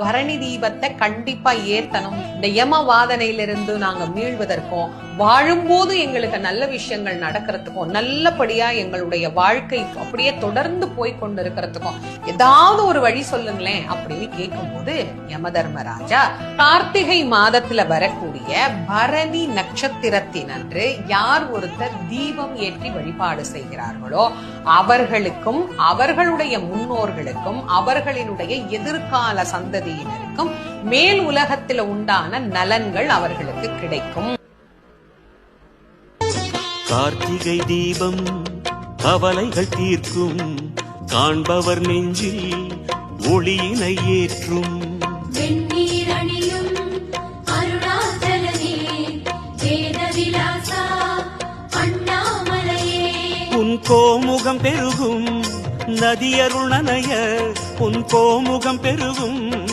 பரணி தீபத்தை கண்டிப்பா ஏத்தணும் இந்த யம வாதனையிலிருந்து நாங்க மீள்வதற்கும் வாழும்போது எங்களுக்கு நல்ல விஷயங்கள் நடக்கிறதுக்கும் நல்லபடியா எங்களுடைய வாழ்க்கை அப்படியே தொடர்ந்து போய் கொண்டிருக்கிறதுக்கும் ஏதாவது ஒரு வழி சொல்லுங்களேன் அப்படின்னு கேட்கும்போது யம தர்மராஜா கார்த்திகை மாதத்துல வரக்கூடிய பரணி நட்சத்திரத்தினன்று யார் ஒருத்தர் தீபம் ஏற்றி வழிபாடு செய்கிறார்களோ அவர்களுக்கும் அவர்களுடைய முன்னோர்களுக்கும் அவர்களினுடைய எதிர்கால சந்ததி சந்ததியினருக்கும் மேல் உலகத்துல உண்டான நலன்கள் அவர்களுக்கு கிடைக்கும். கார்த்திகை தீபம் கவலைகள் தீர்க்கும். காண்பவர் நெஞ்சில் ஒளியினை ஏற்றும். உன் கோமுகம் பெருகும் நதியருள் நனைய உன் கோமுகம் பெருகும்.